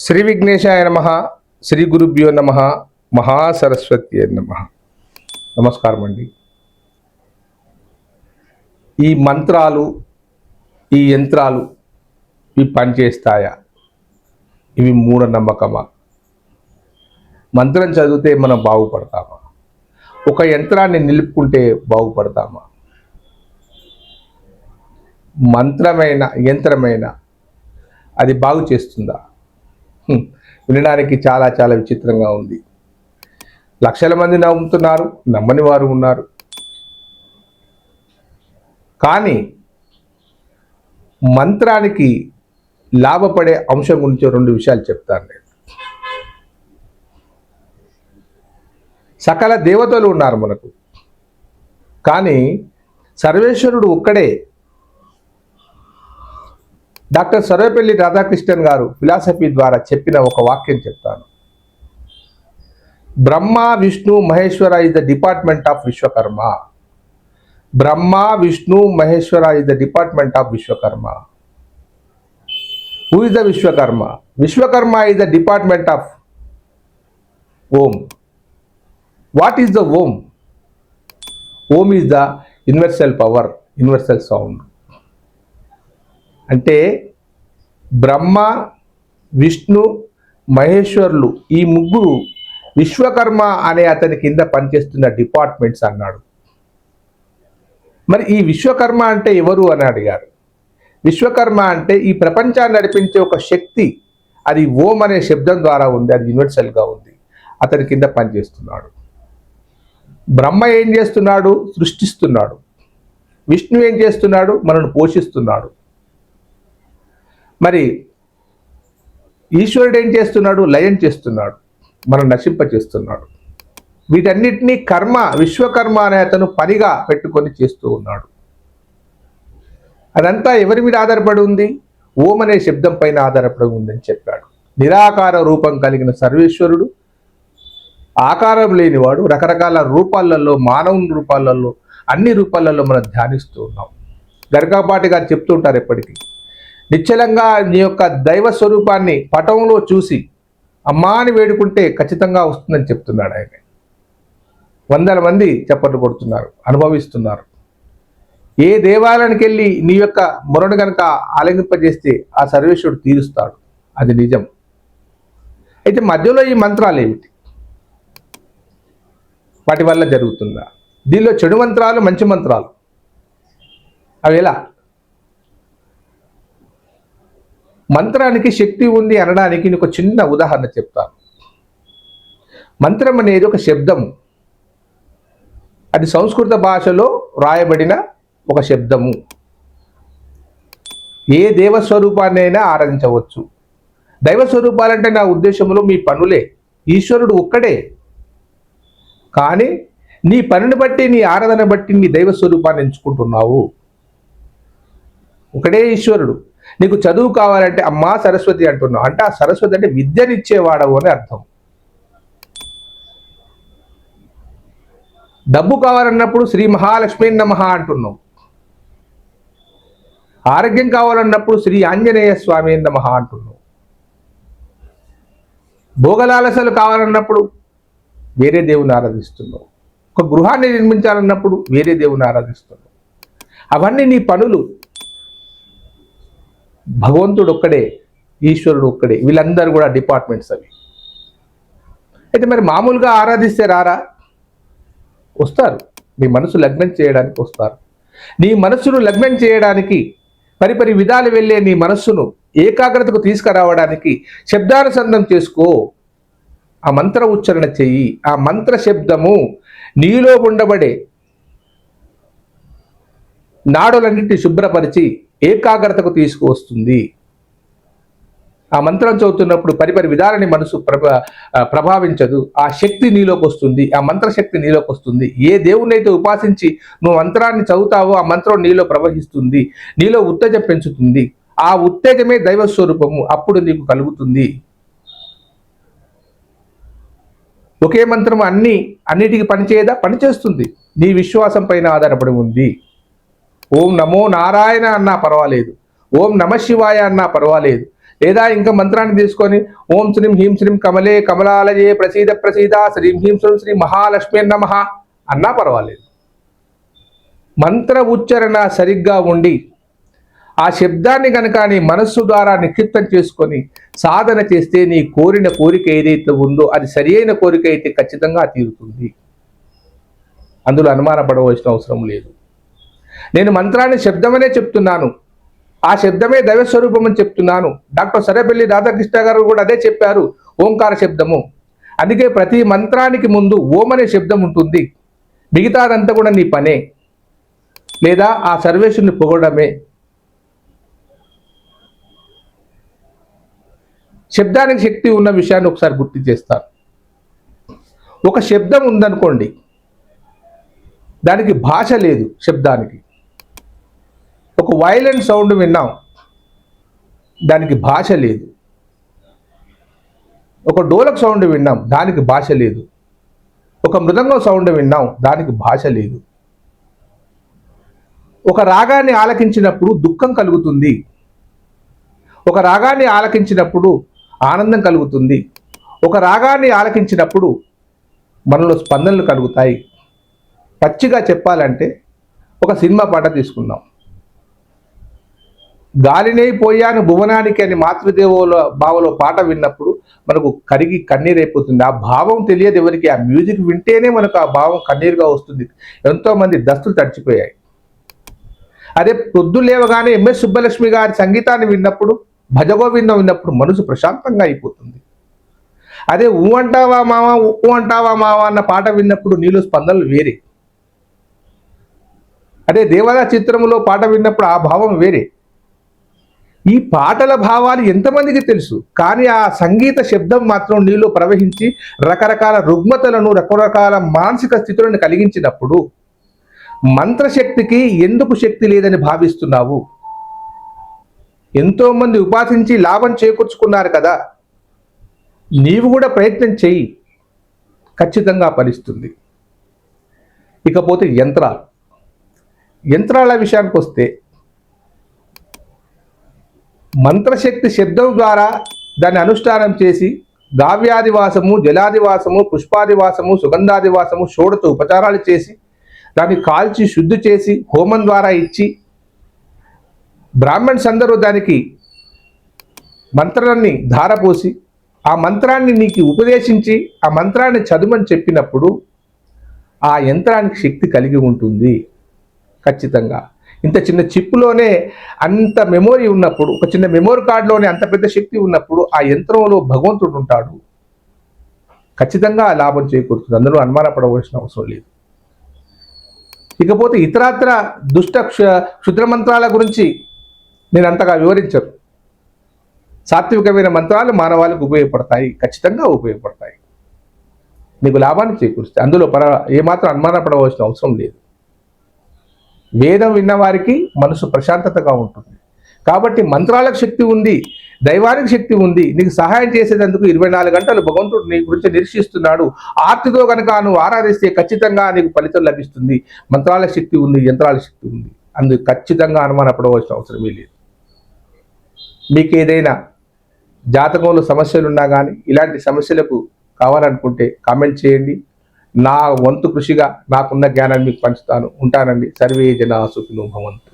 శ్రీ విఘ్నేశాయ నమ శ్రీ గురుభ్యో నమ మహాసరస్వతి నమ. నమస్కారం అండి. ఈ మంత్రాలు ఈ యంత్రాలు ఇవి పనిచేస్తాయా? ఇవి మూఢనమ్మకమా? మంత్రం చదివితే మనం బాగుపడతామా? ఒక యంత్రాన్ని నిలుపుకుంటే బాగుపడతామా? మంత్రమైన యంత్రమైన అది బాగు చేస్తుందా? వినడానికి చాలా చాలా విచిత్రంగా ఉంది. లక్షల మంది నమ్ముతున్నారు నమ్మని వారు ఉన్నారు. కానీ మంత్రానికి లాభపడే అంశం గురించి రెండు విషయాలు చెప్తాను నేను. సకల దేవతలు ఉన్నారు మనకు. కానీ సర్వేశ్వరుడు ఒక్కడే డాక్టర్ సర్వేపల్లి రాధాకృష్ణన్ గారు ఫిలాసఫీ ద్వారా చెప్పిన ఒక వాక్యం చెప్తాను. Brahma Vishnu Maheshwara is the department of Vishwakarma. Brahma Vishnu Maheshwara is the department of Vishwakarma. Who is the Vishwakarma? Vishwakarma is the department of Om. What is the Om? Om is the universal power universal sound అంటే బ్రహ్మ విష్ణు మహేశ్వరులు ఈ ముగ్గురు విశ్వకర్మ అనే అతని కింద పనిచేస్తున్న departments అన్నాడు. మరి ఈ విశ్వకర్మ అంటే ఎవరు అని అడిగారు. విశ్వకర్మ అంటే ఈ ప్రపంచాన్ని నడిపించే ఒక శక్తి అది ఓం అనే శబ్దం ద్వారా ఉంది అది యూనివర్సల్గా ఉంది అతని కింద పనిచేస్తున్నాడు. బ్రహ్మ ఏం చేస్తున్నాడు? సృష్టిస్తున్నాడు. విష్ణు ఏం చేస్తున్నాడు? మనను పోషిస్తున్నాడు. మరి ఈశ్వరుడు ఏం చేస్తున్నాడు? లయం చేస్తున్నాడు. మనం నశింప చేస్తున్నాడు వీటన్నిటినీ కర్మ విశ్వకర్మ అనే అతను పనిగా పెట్టుకొని చేస్తూ ఉన్నాడు. అదంతా ఎవరి మీద ఆధారపడి ఉంది? ఓం అనే శబ్దం పైన ఆధారపడి ఉందని చెప్పాడు. నిరాకార రూపం కలిగిన సర్వేశ్వరుడు ఆకారం లేనివాడు రకరకాల రూపాలలో మానవుని రూపాలలో అన్ని రూపాలలో మనం ధ్యానిస్తూ ఉన్నాం. గరకాపాటి గారు చెప్తూ ఉంటారు ఎప్పటికీ నిశ్చలంగా నీ యొక్క దైవ స్వరూపాన్ని పటంలో చూసి అమ్మా అని వేడుకుంటే ఖచ్చితంగా వస్తుందని చెప్తున్నాడు ఆయన. వందల మంది చప్పట్లు కొడుతున్నారు అనుభవిస్తున్నారు. ఏ దేవాలయానికి వెళ్ళి నీ యొక్క మొరను కనుక ఆలగింపజేస్తే ఆ సర్వేశ్వరుడు తీరుస్తాడు. అది నిజం. అయితే మధ్యలో ఈ మంత్రాలు ఏమిటి? వాటి వల్ల జరుగుతుందా? దీనిలో చెడు మంత్రాలు మంచి మంత్రాలు. అవి ఎలా? మంత్రానికి శక్తి ఉంది అనడానికి నేను ఒక చిన్న ఉదాహరణ చెప్తాను. మంత్రం అనేది ఒక శబ్దము అది సంస్కృత భాషలో రాయబడిన ఒక శబ్దము. ఏ దేవస్వరూపాన్నైనా ఆరాధించవచ్చు. దైవ స్వరూపాలంటే నా ఉద్దేశంలో మీ పనులే. ఈశ్వరుడు ఒక్కడే. కానీ నీ పనిని బట్టి నీ ఆరాధన బట్టి నీ దైవ స్వరూపాన్ని ఎంచుకుంటున్నావు. ఒకడే ఈశ్వరుడు. నీకు చదువు కావాలంటే అమ్మా సరస్వతి అంటున్నావు. అంటే ఆ సరస్వతి అంటే విద్యనిచ్చేవాడవు అని అర్థం. డబ్బు కావాలన్నప్పుడు శ్రీ మహాలక్ష్మి నమః అంటున్నావు ఆరోగ్యం కావాలన్నప్పుడు శ్రీ ఆంజనేయ స్వామి నమః అంటున్నావు భోగలాలసలు కావాలన్నప్పుడు వేరే దేవుని ఆరాధిస్తున్నావు ఒక గృహాన్ని నిర్మించాలన్నప్పుడు వేరే దేవుని ఆరాధిస్తున్నావు అవన్నీ నీ పనులు. భగవంతుడు ఒక్కడే ఈశ్వరుడు ఒక్కడే వీళ్ళందరూ కూడా డిపార్ట్మెంట్స్ అవి. అయితే మరి మామూలుగా ఆరాధిస్తే రారా? వస్తారు. మీ మనసు లగ్నం చేయడానికి వస్తారు. నీ మనస్సును లగ్నం చేయడానికి పరిపరి విధాలు వెళ్ళే నీ మనస్సును ఏకాగ్రతకు తీసుకురావడానికి శబ్దానుసంధం చేసుకో. ఆ మంత్ర ఉచ్చారణ చెయ్యి. ఆ మంత్ర శబ్దము నీలో ఉండబడే నాడులన్నింటినీ శుభ్రపరిచి ఏకాగ్రతకు తీసుకువస్తుంది. ఆ మంత్రం చదువుతున్నప్పుడు పరిపరి విధాలని మనసు ప్రభ ప్రభావించదు. ఆ శక్తి నీలోకి వస్తుంది. ఆ మంత్రశక్తి నీలోకి వస్తుంది. ఏ దేవుణ్ణి అయితే ఉపాసించి నువ్వు మంత్రాన్ని చదువుతావో ఆ మంత్రం నీలో ప్రవహిస్తుంది. నీలో ఉత్తేజం పెంచుతుంది. ఆ ఉత్తేజమే దైవ స్వరూపము. అప్పుడు నీకు కలుగుతుంది. ఒకే మంత్రం అన్ని అన్నిటికీ పనిచేయదా? పనిచేస్తుంది. నీ విశ్వాసం పైన ఆధారపడి ఉంది. ఓం నమో నారాయణ అన్నా పర్వాలేదు. ఓం నమ శివాయ అన్నా పర్వాలేదు. లేదా ఇంకా మంత్రాన్ని తీసుకొని ఓం శ్రీం హ్రీం శ్రీం కమలే కమలాలయే ప్రసీద ప్రసీద శ్రీం హ్రీం శ్రీం శ్రీ మహాలక్ష్మి నమ అన్నా పర్వాలేదు. మంత్ర ఉచ్చారణ సరిగ్గా ఉండి ఆ శబ్దాన్ని కనుక నీ మనస్సు ద్వారా నిక్షిప్తం చేసుకొని సాధన చేస్తే నీ కోరిన కోరిక ఏదైతే ఉందో అది సరి అయిన కోరిక అయితే ఖచ్చితంగా తీరుతుంది. అందులో అనుమానపడవలసిన అవసరం లేదు. నేను మంత్రాన్ని శబ్దమనే చెప్తున్నాను. ఆ శబ్దమే దైవ స్వరూపం అని చెప్తున్నాను. డాక్టర్ సరేపల్లి రాధాకృష్ణ గారు కూడా అదే చెప్పారు. ఓంకార శబ్దము. అందుకే ప్రతి మంత్రానికి ముందు ఓం అనే శబ్దం ఉంటుంది. మిగతాదంతా కూడా నీ పనే. లేదా ఆ సర్వేశ్వరుని పొగడమే. శబ్దానికి శక్తి ఉన్న విషయాన్ని ఒకసారి గుర్తు చేస్తాను. ఒక శబ్దం ఉందనుకోండి. దానికి భాష లేదు శబ్దానికి. ఒక వైలెంట్ సౌండ్ విన్నాం. దానికి భాష లేదు. ఒక డోలక్ సౌండ్ విన్నాం దానికి భాష లేదు. ఒక మృదంగం సౌండ్ విన్నాం దానికి భాష లేదు. ఒక రాగాన్ని ఆలకించినప్పుడు దుఃఖం కలుగుతుంది. ఒక రాగాన్ని ఆలకించినప్పుడు ఆనందం కలుగుతుంది. ఒక రాగాన్ని ఆలకించినప్పుడు మనలో స్పందనలు కలుగుతాయి. పచ్చిగా చెప్పాలంటే ఒక సినిమా పాట తీసుకుందాం. గాలినే పోయాను భువనానికి అని మాతృదేవుల బావలో పాట విన్నప్పుడు మనకు కరిగి కన్నీరైపోతుంది ఆ భావం తెలియదు ఎవరికి. ఆ మ్యూజిక్ వింటేనే మనకు ఆ భావం కన్నీరుగా వస్తుంది. ఎంతోమంది దస్తులు తడిచిపోయాయి. అదే పొద్దు లేవగానే ఎంఎస్ సుబ్బలక్ష్మి గారి సంగీతాన్ని విన్నప్పుడు భజగోవిందం విన్నప్పుడు మనసు ప్రశాంతంగా అయిపోతుంది. అదే ఊ అంటావా మామ ఊ అంటావా మామ అన్న పాట విన్నప్పుడు నీలో స్పందనలు వేరే. అదే దేవదా చిత్రంలో పాట విన్నప్పుడు ఆ భావం వేరే. ఈ పాటల భావాలు ఎంతమందికి తెలుసు? కానీ ఆ సంగీత శబ్దం మాత్రం నీలో ప్రవహించి రకరకాల రుగ్మతలను రకరకాల మానసిక స్థితులను కలిగించినప్పుడు మంత్రశక్తికి ఎందుకు శక్తి లేదని భావిస్తున్నావు? ఎంతోమంది ఉపాసించి లాభం చేకూర్చుకున్నారు కదా. నీవు కూడా ప్రయత్నం చేయి. ఖచ్చితంగా ఫలిస్తుంది. ఇకపోతే యంత్రాలు. యంత్రాల విషయానికి వస్తే మంత్రశక్తి శబ్దం ద్వారా దాన్ని అనుష్ఠానం చేసి గావ్యాదివాసము జలాదివాసము పుష్పాదివాసము సుగంధాదివాసము షోడత ఉపచారాలు చేసి దాన్ని కాల్చి శుద్ధి చేసి హోమం ద్వారా ఇచ్చి బ్రాహ్మణ్స్ అందరూ దానికి మంత్రాన్ని ధారపోసి ఆ మంత్రాన్ని నీకు ఉపదేశించి ఆ మంత్రాన్ని చదుమని చెప్పినప్పుడు ఆ యంత్రానికి శక్తి కలిగి ఉంటుంది. ఖచ్చితంగా. ఇంత చిన్న చిప్పులోనే అంత మెమోరీ ఉన్నప్పుడు ఒక చిన్న మెమోరీ కార్డులోనే అంత పెద్ద శక్తి ఉన్నప్పుడు ఆ యంత్రంలో భగవంతుడు ఉంటాడు. ఖచ్చితంగా ఆ లాభం చేకూరుతుంది. అందరూ అనుమానపడవలసిన అవసరం లేదు. ఇకపోతే ఇతరత్ర దుష్ట క్ష- క్షుద్ర మంత్రాల గురించి నేను అంతగా వివరించను. సాత్వికమైన మంత్రాలు మానవాళికి ఉపయోగపడతాయి. ఖచ్చితంగా ఉపయోగపడతాయి. నీకు లాభాన్ని చేకూరుస్తాయి. అందులో పర ఏమాత్రం అనుమానపడవలసిన అవసరం లేదు. వేదం విన్నవారికి మనసు ప్రశాంతతగా ఉంటుంది. కాబట్టి మంత్రాలకు శక్తి ఉంది దైవానికి శక్తి ఉంది నీకు సహాయం చేసేందుకు ఇరవై నాలుగు గంటలు భగవంతుడు నీ గురించి నిరీక్షిస్తున్నాడు. ఆర్తితో కనుక నువ్వు ఆరాధిస్తే ఖచ్చితంగా నీకు ఫలితం లభిస్తుంది. మంత్రాల శక్తి ఉంది యంత్రాల శక్తి ఉంది. అందుకు ఖచ్చితంగా అనుమానపడవలసిన అవసరమే లేదు. మీకు ఏదైనా జాతకంలో సమస్యలున్నా కానీ ఇలాంటి సమస్యలకు కావాలనుకుంటే కామెంట్ చేయండి. నా వంతు కృషిగా నాకున్న జ్ఞానాన్ని మీకు పంచుతాను. ఉంటానండి. సర్వే జన సుఖినో భవంతు.